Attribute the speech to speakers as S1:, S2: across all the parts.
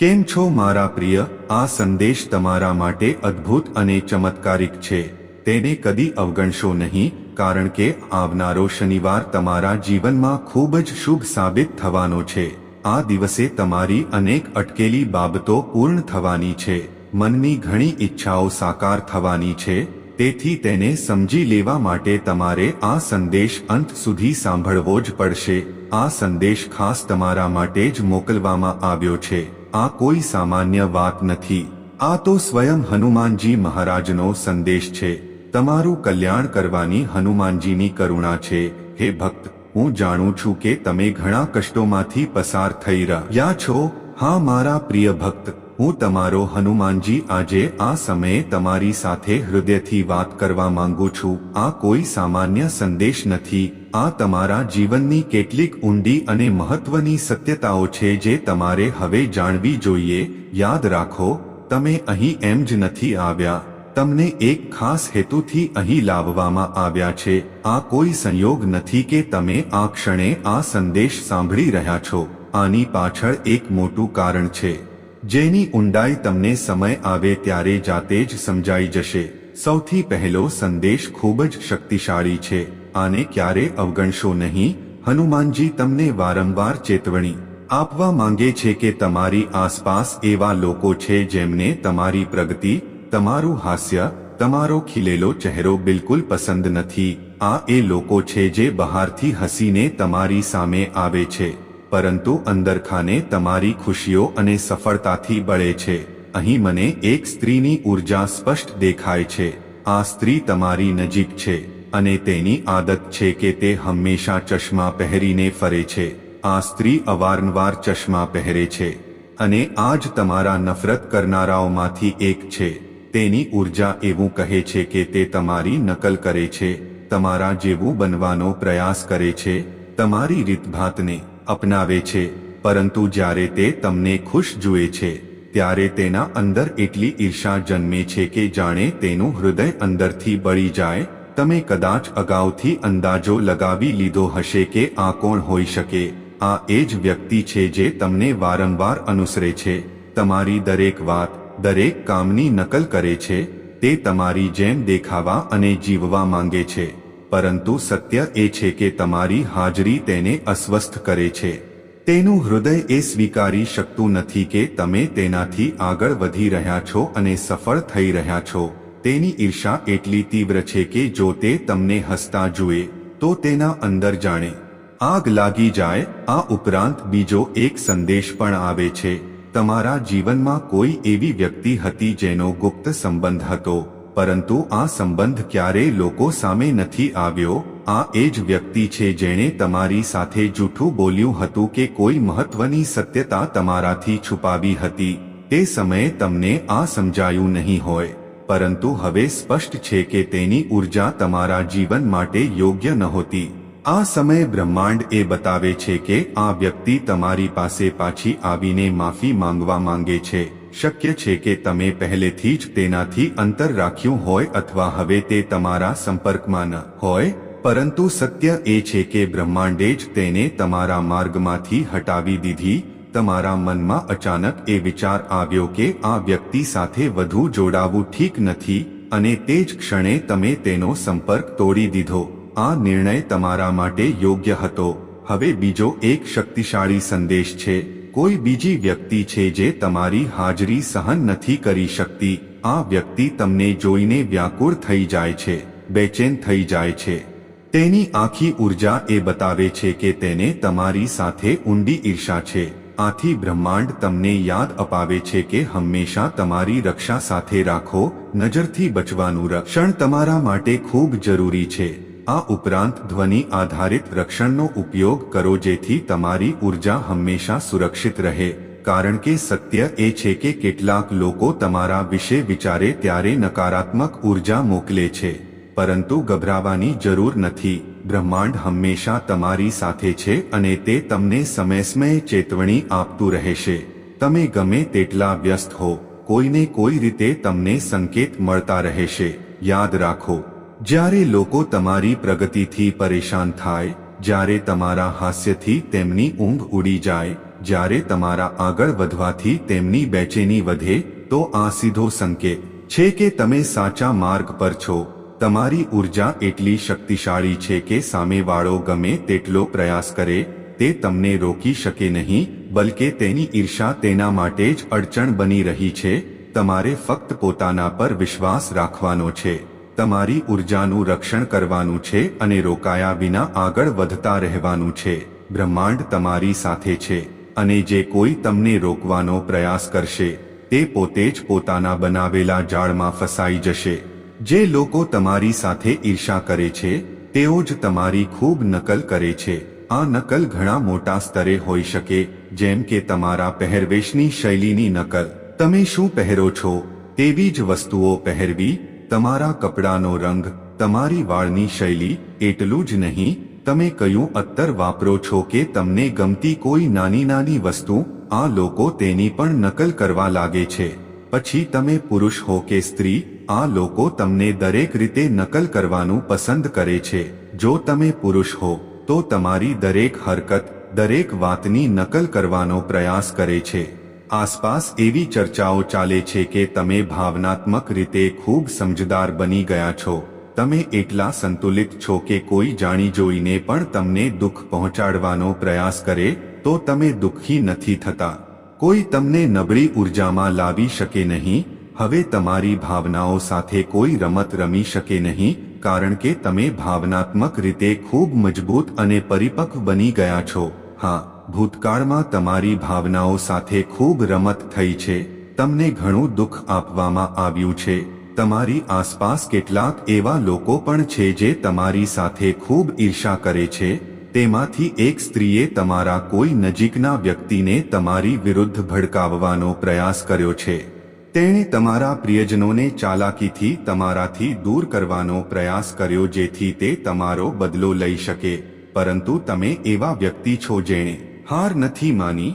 S1: કેમ છો મારા પ્રિય? આ સંદેશ તમારા માટે અદ્ભુત અને ચમત્કારિક છે. તેને કદી અવગણશો નહીં, કારણ કે આવનારો શનિવાર તમારા જીવનમાં ખૂબ જ શુભ સાબિત થવાનો છે. આ દિવસે તમારી અનેક અટકેલી બાબતો પૂર્ણ થવાની છે. મનની ઘણી ઈચ્છાઓ સાકાર થવાની છે. તેથી તેને સમજી લેવા માટે તમારે આ સંદેશ અંત સુધી સાંભળવો જ પડશે. આ સંદેશ ખાસ તમારા માટે જ મોકલવામાં આવ્યો છે. આ કોઈ સામાન્ય વાત નથી. આ તો સ્વયં હનુમાનજી મહારાજનો સંદેશ છે. તમારું કલ્યાણ કરવાની હનુમાનજીની કરુણા છે. હે ભક્ત, હું જાણું છું કે તમે ઘણા કષ્ટોમાંથી પસાર થઈ રહ્યા છો. હા, મારા પ્રિય ભક્ત, હું તમારો હનુમાનજી આજે આ સમયે તમારી સાથે હૃદયથી વાત કરવા માંગુ છું. આ કોઈ સામાન્ય સંદેશ નથી. આ તમારા જીવનની કેટલીક ઊંડી અને મહત્વની સત્યતાઓ છે જે તમારે હવે જાણવી જોઈએ. યાદ રાખો, તમે અહીં એમ જ નથી આવ્યા. તમને એક ખાસ હેતુથી અહીં લાવવામાં આવ્યા છે. આ કોઈ સંયોગ નથી કે તમે આ ક્ષણે આ સંદેશ સાંભળી રહ્યા છો. આની પાછળ એક મોટું કારણ છે. જેની ઊંડાઈ તમને સમય આવે ત્યારે જાતે જ સમજાઈ જશે. સૌથી પહેલો સંદેશ ખૂબ જ શક્તિશાળી છે આને ક્યારે અવગણશો નહીં? હનુમાનજી તમને વારંવાર ચેતવણી આપવા માંગે છે કે તમારી આસપાસ એવા લોકો છે જેમને તમારી પ્રગતિ, તમારું હાસ્ય, તમારો ખીલેલો ચહેરો બિલકુલ પસંદ નથી. આ એ લોકો છે જે બહારથી હસીને તમારી સામે આવે છે, પરંતુ અંદરખાને તમારી ખુશીઓ અને સફળતાથી બળે છે. અહીં મને એક સ્ત્રીની ઊર્જા સ્પષ્ટ દેખાય છે. આ સ્ત્રી તમારી નજીક છે અને તેની આદત છે કે તે હંમેશા ચશ્મા પહેરીને ફરે છે. આ સ્ત્રી અવારનવાર ચશ્મા પહેરે છે અને આજ તમારા નફરત કરનારાઓમાંથી એક છે. તેની ઊર્જા એવું કહે છે કે તે તમારી નકલ કરે છે, તમારા જેવું બનવાનો પ્રયાસ કરે છે, તમારી રીતભાતને અપનાવે છે, પરંતુ જ્યારે તે તમને ખુશ જુએ છે ત્યારે તેના અંદર એટલી ઈર્ષા જન્મે છે કે જાણે તેનું હૃદય અંદરથી બળી જાય. તમે કદાચ અગાઉથી અંદાજો લગાવી લીધો હશે કે આ કોણ હોઈ શકે. આ એ જ વ્યક્તિ છે જે તમને વારંવાર અનુસરે છે. તમારી દરેક વાત, દરેક કામની નકલ કરે છે. તે તમારી જેમ દેખાવા અને જીવવા માંગે છે. પરંતુ સત્ય એ છે કે તમારી હાજરી તેને અસ્વસ્થ કરે છે. તેનું હૃદય એ સ્વીકારી શકતું નથી કે તમે તેનાથી આગળ વધી રહ્યા છો અને સફળ થઈ રહ્યા છો. તેની ઈર્ષા એટલી તીવ્ર છે કે જો તે તમને હસતા જુએ, તો તેના અંદર જાણે. આગ લાગી જાય, આ ઉપરાંત બીજો એક સંદેશ પણ આવે છે. તમારા જીવનમાં કોઈ એવી વ્યક્તિ હતી જેનો ગુપ્ત સંબંધ હતો, પરંતુ આ સંબંધ ક્યારેય લોકો સામે નથી આવ્યો આ એ જ વ્યક્તિ છે જેણે તમારી સાથે જૂઠું બોલ્યું હતું કે કોઈ મહત્વની સત્યતા તમારાથી છુપાવી હતી. તે સમયે તમને આ સમજાયું નહીં હોય. પરંતુ હવે સ્પષ્ટ છે કે તેની ઊર્જા તમારા જીવન માટે યોગ્ય નહોતી. આ સમય બ્રહ્માંડ એ બતાવે છે કે આ વ્યક્તિ તમારી પાસે પાછી આવીને માફી માંગવા માંગે છે. શક્ય છે કે તમે પહેલેથી જ તેનાથી અંતર રાખ્યું હોય અથવા હવે તે તમારા સંપર્કમાં ન હોય. પરંતુ સત્ય એ છે કે બ્રહ્માંડે જ તેને તમારા માર્ગમાંથી હટાવી દીધી. તમારા મનમાં અચાનક એ વિચાર આવ્યો કે આ વ્યક્તિ સાથે વધુ જોડાવું ઠીક નથી અને તે જ ક્ષણે તમે તેનો સંપર્ક તોડી દીધો. આ નિર્ણય તમારા માટે યોગ્ય હતો. હવે બીજો એક શક્તિશાળી સંદેશ છે. કોઈ બીજી વ્યક્તિ છે જે તમારી હાજરી સહન નથી કરી શકતી. આ વ્યક્તિ તમને જોઈને વ્યાકુળ થઈ જાય છે. બેચેન થઈ જાય છે. તેની આખી ઊર્જા એ બતાવે છે કે તેને તમારી સાથે ઊંડી ઈર્ષા છે. આથી બ્રહ્માંડ તમને યાદ અપાવે છે કે હંમેશા તમારી રક્ષા સાથે રાખો, નજરથી બચવાનું રક્ષણ તમારા માટે ખૂબ જરૂરી છે. આ ઉપરાંત ધ્વનિ આધારિત રક્ષણનો ઉપયોગ કરો જેથી તમારી ઊર્જા હંમેશા સુરક્ષિત રહે. કારણ કે સત્ય એ છે કે કેટલાક લોકો તમારા વિશે વિચારે ત્યારે નકારાત્મક ઊર્જા મોકલે છે. પરંતુ ગભરાવાની જરૂર નથી. બ્રહ્માંડ હંમેશા તમારી સાથે છે અને તે તમને સમય સમયે ચેતવણી આપતું રહેશે. તમે ગમે તેટલા વ્યસ્ત હો, કોઈને કોઈ રીતે તમને સંકેત મળતા રહેશે. યાદ રાખો, જ્યારે લોકો તમારી પ્રગતિથી પરેશાન થાય, જ્યારે તમારા હાસ્યથી તેમની ઊંઘ ઉડી જાય, જ્યારે તમારા આગળ વધવાથી તેમની બેચેની વધે, તો આ સીધો સંકેત છે કે તમે સાચા માર્ગ પર છો. તમારી ઊર્જા એટલી શક્તિશાળી છે કે સામેવાળો ગમે તેટલો પ્રયાસ કરે, તે તમને રોકી શકે નહીં, બલકે તેની ઈર્ષા તેના માટે જ અડચણ બની રહી છે, તમારે ફક્ત પોતાના પર વિશ્વાસ રાખવાનો છે, તમારી ઉર્જાનું રક્ષણ કરવાનું છે અને રોકાયા વિના આગળ વધતા રહેવાનું છે, બ્રહ્માંડ તમારી સાથે છે, અને જે કોઈ તમને રોકવાનો પ્રયાસ કરશે, તે પોતે જ પોતાના બનાવેલા જાળમાં ફસાઈ જશે. જે લોકો તમારી સાથે ઈર્ષા કરે છે, તેઓ જ તમારી ખૂબ નકલ કરે છે. આ નકલ ઘણા મોટા સ્તરે હોઈ શકે, જેમ કે તમારા પહેરવેશની શૈલીની નકલ. તમે શું પહેરો છો? તેવી જ વસ્તુઓ પહેરવી, તમારા કપડાનો રંગ, તમારી વાળની શૈલી, એટલું જ નહીં, તમે કયું અત્તર વાપરો છો કે તમને ગમતી કોઈ નાની નાની વસ્તુ, આ લોકો તેની પણ નકલ કરવા લાગે છે. પછી તમે પુરુષ હો કે સ્ત્રી આ લોકો તમને દરેક રીતે નકલ કરવાનું પસંદ કરે છે. જો તમે પુરુષ હો, તો તમારી દરેક હરકત, દરેક વાતની નકલ કરવાનો પ્રયાસ કરે છે. આસપાસ એવી ચર્ચાઓ ચાલે છે કે તમે ભાવનાત્મક રીતે ખૂબ સમજદાર બની ગયા છો. તમે એટલા સંતુલિત છો કે કોઈ જાણી જોઈને પણ તમને દુઃખ પહોંચાડવાનો પ્રયાસ કરે, તો તમે દુઃખી નથી થતા. કોઈ તમને નબળી ઉર્જામાં લાવી શકે નહીં હવે તમારી ભાવનાઓ સાથે કોઈ રમત રમી શકે નહીં, કારણ કે તમે ભાવનાત્મક રીતે ખૂબ મજબૂત અને પરિપક્વ બની ગયા છો. હા, ભૂતકાળમાં તમારી ભાવનાઓ સાથે ખૂબ રમત થઈ છે. તમને ઘણું દુઃખ આપવામાં આવ્યું છે. તમારી આસપાસ કેટલાક એવા લોકો પણ છે જે તમારી સાથે ખૂબ ઈર્ષા કરે છે. તેમાંથી એક સ્ત્રીએ તમારા કોઈ નજીકના વ્યક્તિને તમારી વિરુદ્ધ ભડકાવવાનો પ્રયાસ કર્યો છે. તેણે તમારા પ્રિયજનોને ચાલાકીથી તમારાથી દૂર કરવાનો પ્રયાસ કર્યો જેથી તે તમારો બદલો લઈ શકે. પરંતુ તમે એવા વ્યક્તિ છો જેણે હાર નથી માની.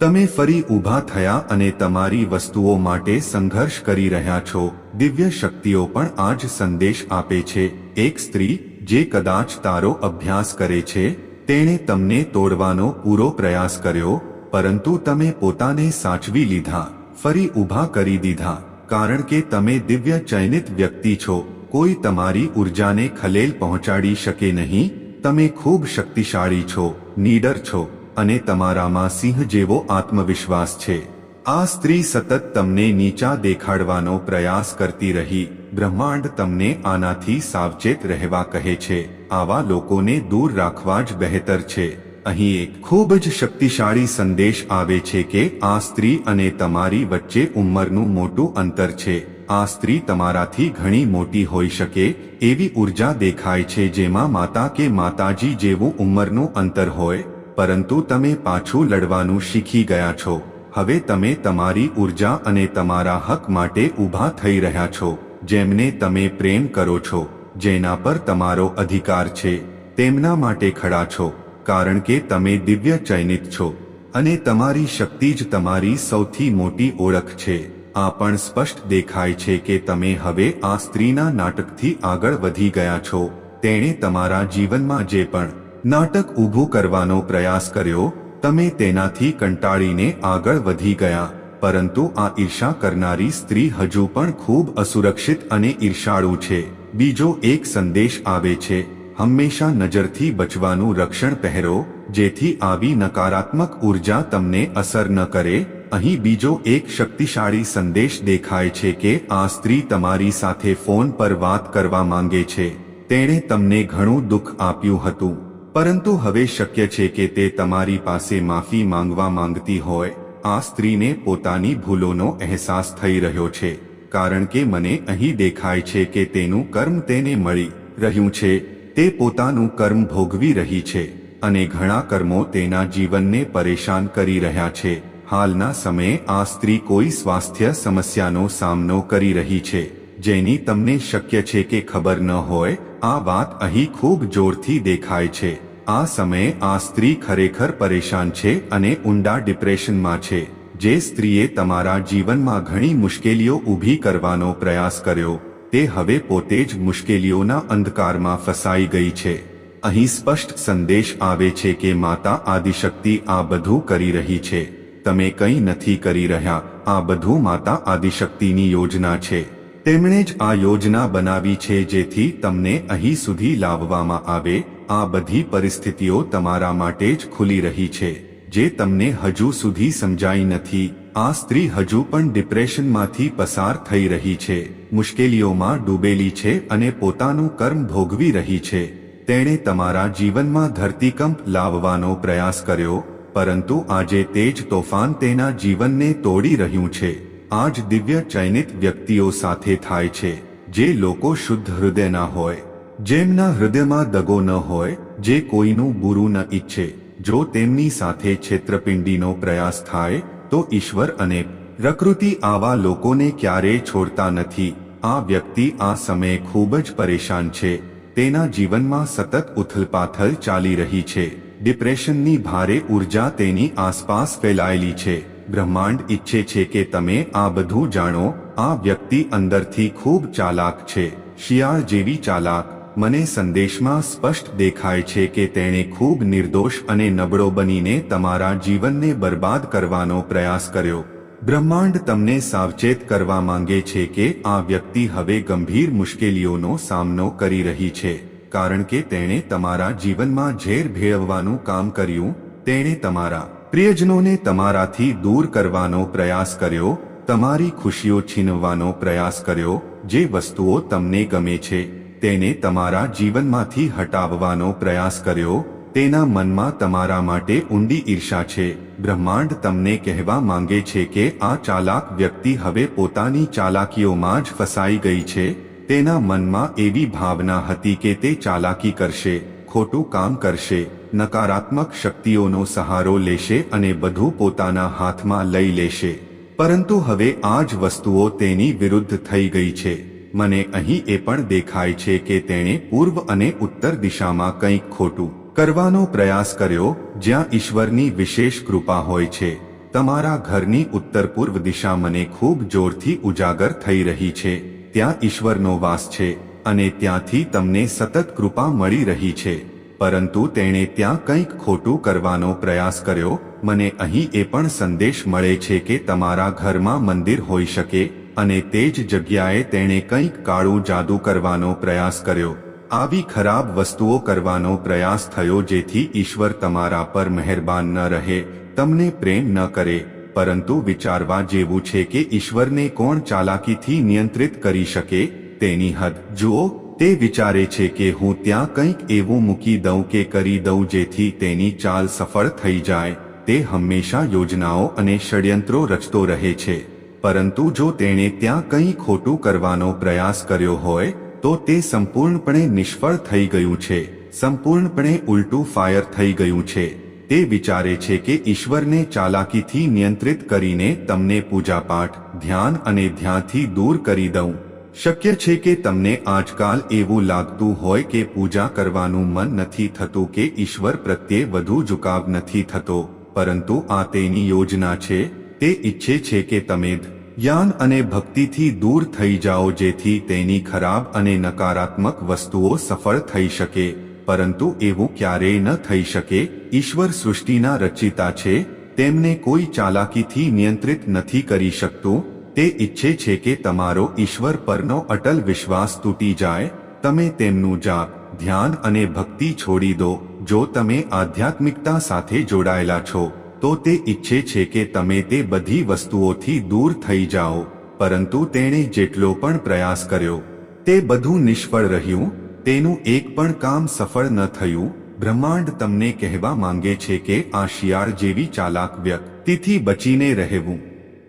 S1: તમે ફરી ઊભા થયા અને તમારી વસ્તુઓ માટે સંઘર્ષ કરી રહ્યા છો. દિવ્ય શક્તિઓ પણ આ જ સંદેશ આપે છે. એક સ્ત્રી, જે કદાચ તારો અભ્યાસ કરે છે, તેણે તમને તોડવાનો પૂરો પ્રયાસ કર્યો, પરંતુ તમે પોતાને સાચવી લીધા. ફરી ઊભા કરી દીધા. કારણ કે તમે દિવ્ય ચયનિત વ્યક્તિ છો, કોઈ તમારી ઉર્જાને ખલેલ પહોંચાડી શકે નહીં, તમે ખૂબ શક્તિશાળી છો, નીડર છો, અને તમારામાં સિંહ જેવો આત્મવિશ્વાસ છે. આ સ્ત્રી સતત તમને નીચા દેખાડવાનો પ્રયાસ કરતી રહી, બ્રહ્માંડ તમને આનાથી સાવચેત રહેવા કહે છે, આવા લોકોને દૂર રાખવા જ બહેતર છે. અહીં એક ખૂબ જ શક્તિશાળી સંદેશ આવે છે કે આ સ્ત્રી અને તમારી વચ્ચે ઉંમરનું મોટું અંતર છે. આ સ્ત્રી તમારાથી ઘણી મોટી હોઈ શકે એવી ઊર્જા દેખાય છે જેમાં માતા કે માતાજી જેવું ઉંમરનું અંતર હોય, પરંતુ તમે પાછું લડવાનું શીખી ગયા છો. હવે તમે તમારી ઊર્જા અને તમારા હક માટે ઊભા થઈ રહ્યા છો, જેમને તમે પ્રેમ કરો છો, જેના પર તમારો અધિકાર છે. તેમના માટે ખડા છો. કારણ કે તમે દિવ્ય ચયનિત છો અને તમારી શક્તિ જ તમારી સૌથી મોટી ઓળખ છે. આ પણ સ્પષ્ટ દેખાય છે કે તમે હવે આ સ્ત્રીના નાટકથી આગળ વધી ગયા છો. તેણે તમારા જીવનમાં જે પણ નાટક ઊભું કરવાનો પ્રયાસ કર્યો, તમે તેનાથી કંટાળીને આગળ વધી ગયા. પરંતુ આ ઈર્ષા કરનારી સ્ત્રી હજુ પણ ખૂબ અસુરક્ષિત અને ઈર્ષાળુ છે. બીજો એક સંદેશ આવે છે. હંમેશા નજરથી બચવાનું રક્ષણ પહેરો, જેથી આવી નકારાત્મક ઊર્જા તમને અસર ન કરે. અહીં બીજો એક શક્તિશાળી સંદેશ દેખાય છે કે આ સ્ત્રી તમારી સાથે ફોન પર વાત કરવા માંગે છે. તેણે તમને ઘણું દુઃખ આપ્યું હતું. પરંતુ હવે શક્ય છે કે તે તમારી પાસે માફી માંગવા માંગતી હોય. આ સ્ત્રીને પોતાની ભૂલોનો અહેસાસ થઈ રહ્યો છે. કારણ કે મને અહીં દેખાય છે કે તેનું કર્મ તેને મળી રહ્યું છે. તે પોતાનું કર્મ ભોગવી રહી છે અને ઘણા કર્મો તેના જીવનને પરેશાન કરી રહ્યા છે. હાલના સમયે આ સ્ત્રી કોઈ સ્વાસ્થ્ય સમસ્યાનો સામનો કરી રહી છે, જેની તમને શક્ય છે કે ખબર ન હોય, આ વાત અહીં ખૂબ જોરથી દેખાય છે. આ સમયે આ સ્ત્રી ખરેખર પરેશાન છે અને ઊંડા ડિપ્રેશનમાં છે, જે સ્ત્રીએ તમારા જીવનમાં ઘણી મુશ્કેલીઓ ઊભી કરવાનો પ્રયાસ કર્યો. તે હવે પોતે જ મુશ્કેલીઓના અંધકારમાં ફસાઈ ગઈ છે. અહીં સ્પષ્ટ સંદેશ આવે છે કે માતા આદિશક્તિ આ બધું કરી રહી છે. તમે કંઈ નથી કરી રહ્યા. આ બધું માતા આદિશક્તિની યોજના છે. તેમણે જ આ યોજના બનાવી છે જેથી તમને અહીં સુધી લાવવામાં આવે. આ બધી પરિસ્થિતિઓ તમારા માટે જ ખુલી રહી છે. જે તમને હજુ સુધી સમજાઈ નથી. આ સ્ત્રી હજુ પણ ડિપ્રેશનમાંથી પસાર થઈ રહી છે. મુશ્કેલીઓમાં ડૂબેલી છે અને પોતાનું કર્મ ભોગવી રહી છે. તેણે તમારા જીવનમાં ધરતીકંપ લાવવાનો પ્રયાસ કર્યો, પરંતુ આજે તે જ તોફાન તેના જીવનને તોડી રહ્યું છે. આ જ દિવ્ય ચયનિત વ્યક્તિઓ સાથે થાય છે, જે લોકો શુદ્ધ હૃદયના હોય. જેમના હૃદયમાં દગો ન હોય, જે કોઈનું બુરું ન ઈચ્છે. જો તેમની સાથે છેતરપિંડીનો પ્રયાસ થાય, તો ઈશ્વર અને પ્રકૃતિ આવા લોકોને ક્યારેય છોડતા નથી. આ વ્યક્તિ આ સમયે ખૂબ જ પરેશાન છે. તેના જીવનમાં સતત ઉથલપાથલ ચાલી રહી છે. ડિપ્રેશનની ભારે ઊર્જા તેની આસપાસ ફેલાયેલી છે. બ્રહ્માંડ ઈચ્છે છે કે તમે આ બધું જાણો. આ વ્યક્તિ અંદરથી ખૂબ ચાલાક છે. શિયાળ જેવી ચાલાક. મને સંદેશમાં સ્પષ્ટ દેખાય છે કે તેણે ખૂબ નિર્દોષ અને નબળો બનીને તમારા જીવનને બરબાદ કરવાનો પ્રયાસ કર્યો. બ્રહ્માંડ તમને સાવચેત કરવા માંગે છે કે આ વ્યક્તિ હવે ગંભીર મુશ્કેલીઓનો સામનો કરી રહી છે, કારણ કે તેણે તમારા જીવનમાં ઝેર ભેળવવાનું કામ કર્યું, તેણે તમારા પ્રિયજનોને તમારાથી દૂર કરવાનો પ્રયાસ કર્યો, તમારી ખુશીઓ છીનવવાનો પ્રયાસ કર્યો, જે વસ્તુઓ તમને ગમે છે, તેને તમારા જીવનમાંથી હટાવવાનો પ્રયાસ કર્યો તેના મનમાં તમારા માટે ઊંડી ઈર્ષા છે. બ્રહ્માંડ તમને કહેવા માંગે છે કે આ ચાલાક વ્યક્તિ હવે પોતાની ચાલાકીઓમાં જ ફસાઈ ગઈ છે. તેના મનમાં એવી ભાવના હતી કે તે ચાલાકી કરશે, ખોટું કામ કરશે, નકારાત્મક શક્તિઓનો સહારો લેશે અને બધું પોતાના હાથમાં લઈ લેશે. પરંતુ હવે આ જ વસ્તુઓ તેની વિરુદ્ધ થઈ ગઈ છે. મને અહીં એ પણ દેખાય છે કે તેણે પૂર્વ અને ઉત્તર દિશામાં કંઈક ખોટું કરવાનો પ્રયાસ કર્યો જ્યાં ઈશ્વરની વિશેષ કૃપા હોય છે. તમારા ઘરની ઉત્તર પૂર્વ દિશા મને ખૂબ જોરથી ઉજાગર થઈ રહી છે. ત્યાં ઈશ્વરનો વાસ છે અને ત્યાંથી તમને સતત કૃપા મળી રહી છે. પરંતુ તેણે ત્યાં કંઈક ખોટું કરવાનો પ્રયાસ કર્યો. મને અહીં એ પણ સંદેશ મળે છે કે તમારા ઘરમાં મંદિર હોઈ શકે અને તે જ જગ્યાએ તેણે કંઈક કાળું જાદુ કરવાનો પ્રયાસ કર્યો. આવી ખરાબ વસ્તુઓ કરવાનો પ્રયાસ થયો જેથી ઈશ્વર તમારા પર મહેરબાન ન રહે, તમને પ્રેમ ન કરે, પરંતુ વિચારવા જેવું છે કે ઈશ્વરને કોણ ચાલાકીથી નિયંત્રિત કરી શકે, તેની હદ. જુઓ, તે વિચારે છે કે હું ત્યાં કંઈક એવું મૂકી દઉં કે કરી દઉં જેથી તેની ચાલ સફળ થઈ જાય, તે હંમેશા યોજનાઓ અને ષડયંત્રો રચતો રહે છે. પરંતુ જો તેણે ત્યાં કંઈ ખોટું કરવાનો પ્રયાસ કર્યો હોય તો તે સંપૂર્ણપણે નિષ્ફળ થઈ ગયું છે. સંપૂર્ણપણે ઉલટું ફાયર થઈ ગયું છે. તે વિચારે છે કે ઈશ્વરને ચાલાકીથી નિયંત્રિત કરીને તમને પૂજાપાઠ, ધ્યાન અને ધ્યાનથી દૂર કરી દઉં. શક્ય છે કે તમને આજકાલ એવું લાગતું હોય કે પૂજા કરવાનું મન નથી થતું કે ઈશ્વર પ્રત્યે વધુ ઝુકાવ નથી થતો, પરંતુ આ તેની યોજના છે. તે ઈચ્છે છે કે તમે જ્ઞાન અને ભક્તિથી દૂર થઈ જાઓ જેથી તેની ખરાબ અને નકારાત્મક વસ્તુઓ સફળ થઈ શકે પરંતુ એવું ક્યારેય ન થઈ શકે ઈશ્વર સૃષ્ટિના રચિતા છે તેમને કોઈ ચાલાકીથી નિયંત્રિત નથી કરી શકતું તે ઈચ્છે છે કે તમારો ઈશ્વર પરનો અટલ વિશ્વાસ તૂટી જાય તમે તેમનું જાપ ધ્યાન અને ભક્તિ છોડી દો જો તમે આધ્યાત્મિકતા સાથે જોડાયેલા છો તો તે ઈચ્છે છે કે તમે તે બધી વસ્તુઓથી દૂર થઈ જાઓ, પરંતુ તેણે જેટલો પણ પ્રયાસ કર્યો, તે બધું નિષ્ફળ રહ્યું, તેનું એક પણ કામ સફળ ન થયું, બ્રહ્માંડ તમને કહેવા માંગે છે કે આ શિયાળ જેવી ચાલાક વ્યક્તિથી બચીને રહેવું.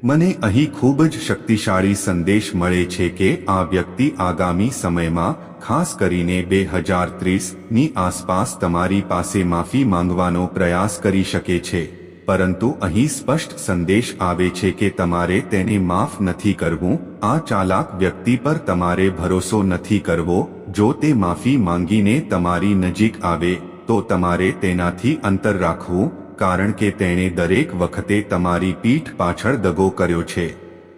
S1: મને અહીં ખૂબ જ શક્તિશાળી સંદેશ મળે છે કે આ વ્યક્તિ આગામી સમયમાં, ખાસ કરીને બે હજાર ત્રીસની આસપાસ તમારી પાસે માફી માંગવાનો પ્રયાસ કરી શકે છે. પરંતુ અહીં સ્પષ્ટ સંદેશ આવે છે કે તમારે તેને માફ નથી કરવું. આ ચાલાક વ્યક્તિ પર તમારે ભરોસો નથી કરવો. જો તે માફી માંગીને તમારી નજીક આવે, તો તમારે તેનાથી અંતર રાખવું, કારણ કે તેણે દરેક વખતે તમારી પીઠ પાછળ દગો કર્યો છે.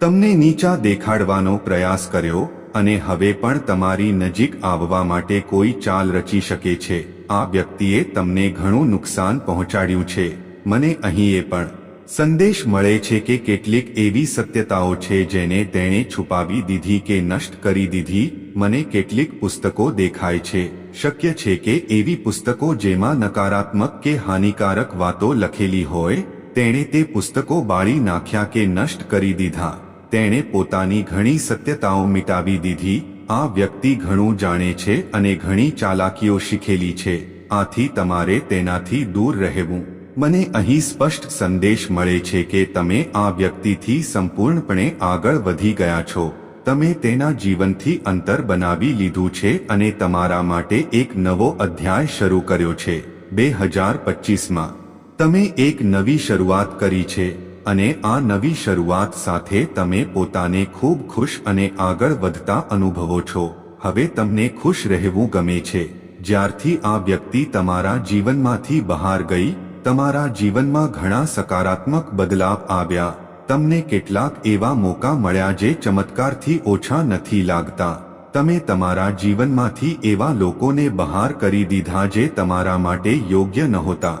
S1: તમને નીચા દેખાડવાનો પ્રયાસ કર્યો, અને હવે પણ તમારી નજીક આવવા માટે કોઈ ચાલ રચી શકે છે. આ વ્યક્તિએ તમને ઘણું નુકસાન પહોંચાડ્યું છે. મને અહીં એ પણ સંદેશ મળે છે કે કેટલીક એવી સત્યતાઓ છે જેને તેણે છુપાવી દીધી કે નષ્ટ કરી દીધી, મને કેટલીક પુસ્તકો દેખાય છે. શક્ય છે કે એવી પુસ્તકો જેમાં નકારાત્મક કે હાનિકારક વાતો લખેલી હોય, તેણે તે પુસ્તકો બાળી નાખ્યા કે નષ્ટ કરી દીધા. તેણે પોતાની ઘણી સત્યતાઓ મિટાવી દીધી, આ વ્યક્તિ ઘણું જાણે છે અને ઘણી ચાલાકીઓ શીખેલી છે. આથી તમારે તેનાથી દૂર રહેવું. મને અહીં સ્પષ્ટ સંદેશ મળે છે કે તમે આ વ્યક્તિથી સંપૂર્ણપણે આગળ વધી ગયા છો. તમે તેના જીવનથી અંતર બનાવી લીધું છે અને તમારા માટે એક નવો અધ્યાય શરૂ કર્યો છે બે હજાર પચીસમાં તમે એક નવી શરૂઆત કરી છે, અને આ નવી શરૂઆત સાથે તમે પોતાને ખૂબ ખુશ અને આગળ વધતા અનુભવો છો. હવે તમને ખુશ રહેવું ગમે છે. જ્યારથી આ વ્યક્તિ તમારા જીવનમાંથી બહાર ગઈ તમારા જીવનમાં ઘણા સકારાત્મક બદલાવ આવ્યા. તમને કેટલાક એવા મોકા મળ્યા જે ચમત્કારથી ઓછા નથી લાગતા. તમે તમારા જીવનમાંથી એવા લોકોને બહાર કરી દીધા જે તમારા માટે યોગ્ય નહોતા.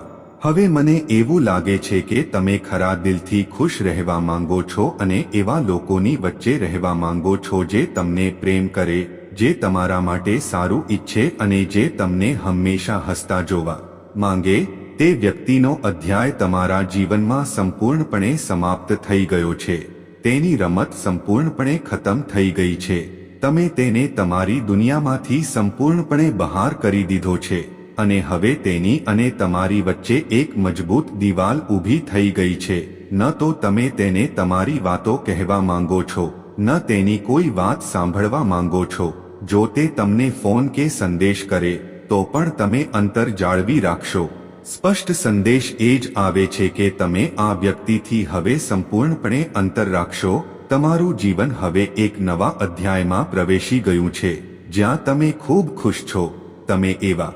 S1: હવે મને એવું લાગે છે કે તમે ખરા દિલથી ખુશ રહેવા માંગો છો અને એવા લોકોની વચ્ચે રહેવા માંગો છો જે તમને પ્રેમ કરે, જે તમારા માટે સારું ઈચ્છે અને જે તમને હંમેશા હસતા જોવા માંગે. તે વ્યક્તિનો અધ્યાય તમારા જીવનમાં સંપૂર્ણપણે સમાપ્ત થઈ ગયો છે. તેની રમત સંપૂર્ણપણે ખતમ થઈ ગઈ છે. તમે તેને તમારી દુનિયામાંથી સંપૂર્ણપણે બહાર કરી દીધો છે. અને હવે તેની અને તમારી વચ્ચે એક મજબૂત દિવાલ ઊભી થઈ ગઈ છે. ન તો તમે તેને તમારી વાતો કહેવા માંગો છો. ન તેની કોઈ વાત સાંભળવા માંગો છો. જો તે તમને ફોન કે સંદેશ કરે, તો પણ તમે અંતર જાળવી રાખશો. સ્પષ્ટ સંદેશ એ જ આવે છે કે તમે આ વ્યક્તિથી હવે સંપૂર્ણપણે અંતર રાખશો. તમારું જીવન હવે એક નવા અધ્યાયમાં પ્રવેશી ગયું છે, જ્યાં તમે ખૂબ ખુશ છો. તમે એવા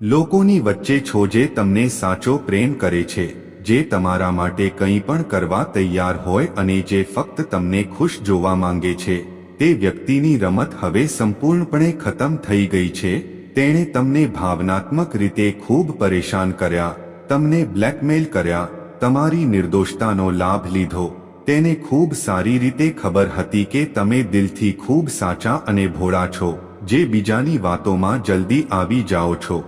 S1: લોકોની વચ્ચે છો જે તમને સાચો પ્રેમ કરે છે, જે તમારા માટે કંઈ પણ કરવા તૈયાર હોય અને જે ફક્ત તમને ખુશ જોવા માંગે છે. તે વ્યક્તિની રમત હવે સંપૂર્ણપણે ખતમ થઈ ગઈ છે તેણે તમને ભાવનાત્મક રીતે ખૂબ પરેશાન કર્યા, તમને બ્લેકમેલ કર્યા, તમારી નિર્દોષતાનો લાભ લીધો. તેને ખૂબ સારી રીતે ખબર હતી કે તમે દિલથી ખૂબ સાચા અને ભોળા છો, જે બીજાની વાતોમાં જલ્દી આવી જાઓ છો.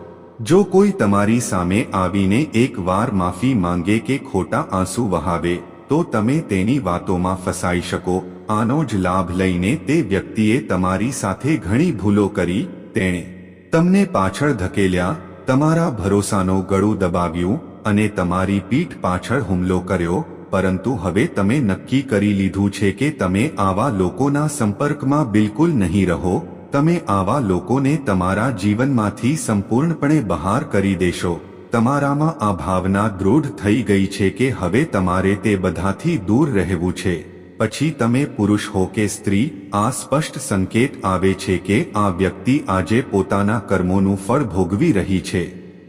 S1: જો કોઈ તમારી સામે આવીને એક વાર માફી માંગે કે ખોટા આંસુ વહાવે, તો તમે તેની વાતોમાં ફસાઈ શકો. આનો જ લાભ લઈને તે વ્યક્તિએ તમારી સાથે ઘણી ભૂલો કરી, તેણે તમને પાછળ ધકેલ્યા, તમારા ભરોસાનો ગળું દબાવ્યું અને તમારી પીઠ પાછળ હુમલો કર્યો, પરંતુ હવે તમે નક્કી કરી લીધું છે કે તમે આવા લોકોના સંપર્કમાં બિલકુલ નહીં રહો, તમે આવા લોકોને તમારા જીવનમાંથી સંપૂર્ણપણે બહાર કરી દેશો. તમારામાં આ ભાવના દૃઢ થઈ ગઈ છે કે હવે તમારે તે બધાથી દૂર રહેવું છે. પછી તમે પુરુષ હો કે સ્ત્રી, આ સ્પષ્ટ સંકેત આવે છે કે આ વ્યક્તિ આજે પોતાના કર્મોનું ફળ ભોગવી રહી છે.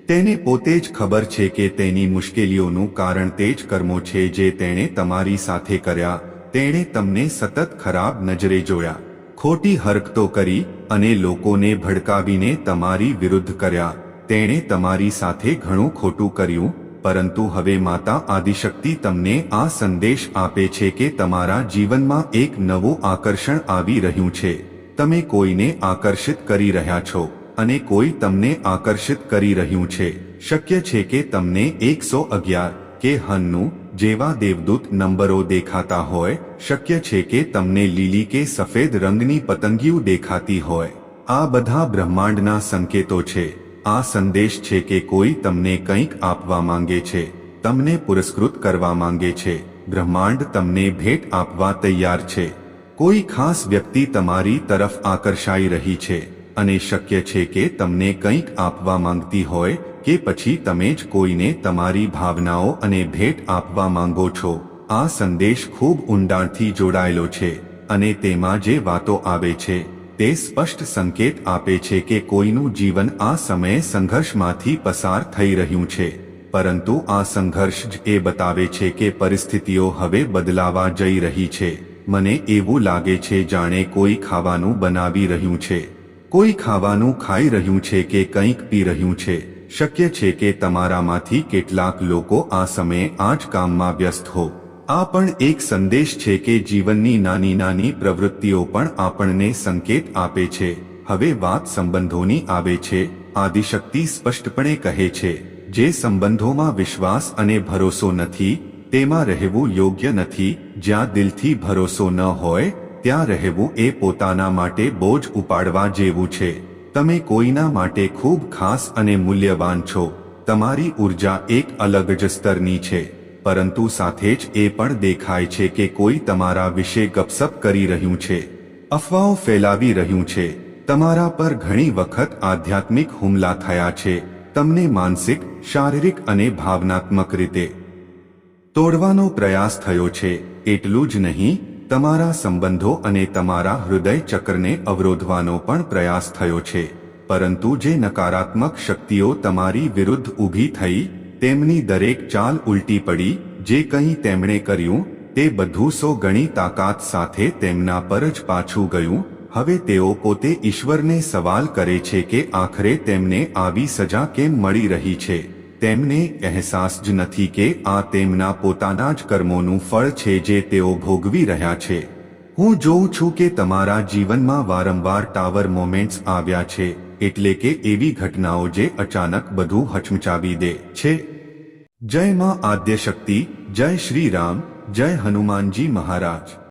S1: તેને પોતે જ ખબર છે કે તેની મુશ્કેલીઓનું કારણ તે જ કર્મો છે જે તેણે તમારી સાથે કર્યા, તેણે તમને સતત ખરાબ નજરે જોયા. ખોટી હરકતો કરી અને લોકોને ભડકાવીને તમારી વિરુદ્ધ કર્યા. તેણે તમારી સાથે ઘણું ખોટું કર્યું પરંતુ હવે માતા આદિશક્તિ તમને આ સંદેશ આપે છે કે તમારા જીવનમાં એક નવું આકર્ષણ આવી રહ્યું છે. તમે કોઈને આકર્ષિત કરી રહ્યા છો અને કોઈ તમને આકર્ષિત કરી રહ્યું છે. શક્ય છે કે તમને એકસો અગિયાર કે હન્નું જેવા દેવદૂત નંબરો દેખાતા હોય. શક્ય છે કે તમને લીલી કે સફેદ રંગની પતંગીઓ દેખાતી હોય. આ બધા બ્રહ્માંડના સંકેતો છે. આ સંદેશ છે કે કોઈ તમને કંઈક આપવા માંગે છે, તમને પુરસ્કૃત કરવા માંગે છે, બ્રહ્માંડ તમને ભેટ આપવા તૈયાર છે. કોઈ ખાસ વ્યક્તિ તમારી તરફ આકર્ષાઈ રહી છે અને શક્ય છે કે તમને કંઈક આપવા માંગતી હોય કે પછી તમે જ કોઈને તમારી ભાવનાઓ અને ભેટ આપવા માંગો છો. આ સંદેશ ખૂબ ઊંડાણથી જોડાયેલો છે અને તેમાં જે વાતો આવે છે તે સ્પષ્ટ સંકેત આપે છે કે કોઈનું જીવન આ સમયે સંઘર્ષમાંથી પસાર થઈ રહ્યું છે. પરંતુ આ સંઘર્ષ જ એ બતાવે છે કે પરિસ્થિતિઓ હવે બદલાવા જઈ રહી છે. મને એવું લાગે છે જાણે કોઈ ખાવાનું બનાવી રહ્યું છે. કોઈ ખાવાનું ખાઈ રહ્યું છે કે કંઈક પી રહ્યું છે. શક્ય છે કે તમારામાંથી કેટલાક લોકો આ સમયે આ જ કામમાં વ્યસ્ત હો. આ પણ એક સંદેશ છે કે જીવનની નાની નાની પ્રવૃત્તિઓ પણ આપણને સંકેત આપે છે. હવે વાત સંબંધોની આવે છે. આદિશક્તિ સ્પષ્ટપણે કહે છે, જે સંબંધોમાં વિશ્વાસ અને ભરોસો નથી, તેમાં રહેવું યોગ્ય નથી. જ્યાં દિલથી ભરોસો ન હોય, ત્યાં રહેવું એ પોતાના માટે બોજ ઉપાડવા જેવું છે. તમે કોઈના માટે ખૂબ ખાસ અને મૂલ્યવાન છો. તમારી ઊર્જા એક અલગ જ સ્તરની છે. પરંતુ સાથે જ એ પણ દેખાય છે કે કોઈ તમારા વિશે ગપસપ કરી રહ્યું છે. અફવાઓ ફેલાવી રહ્યું છે. તમારા પર ઘણી વખત આધ્યાત્મિક હુમલા થયા છે. તમને માનસિક, શારીરિક અને ભાવનાત્મક રીતે તોડવાનો પ્રયાસ થયો છે. એટલું જ નહીં, તમારા સંબંધો અને તમારા હૃદય ચક્રને અવરોધવાનો પણ પ્રયાસ થયો છે. પરંતુ જે નકારાત્મક શક્તિઓ તમારી વિરુદ્ધ ઊભી થઈ તેમની દરેક ચાલ ઉલટી પડી, જે કંઈ તેમણે કર્યું, તે બધું સો ગણી તાકાત સાથે તેમના પર જ પાછું ગયું. હવે તેઓ પોતે ઈશ્વરને સવાલ કરે છે કે આખરે તેમને આવી સજા કેમ મળી રહી છે? તેમને અહેસાસ જ નથી કે આ તેમના પોતાના જ કર્મોનું ફળ છે જે તેઓ ભોગવી રહ્યા છે. હું જોઉં છું કે તમારા જીવનમાં વારંવાર ટાવર મોમેન્ટ્સ આવ્યા છે. એટલે કે એવી ઘટનાઓ જે અચાનક બધું હચમચાવી દે, છે. જય માં આદ્ય શક્તિ જય શ્રી રામ, જય હનુમાનજી મહારાજ.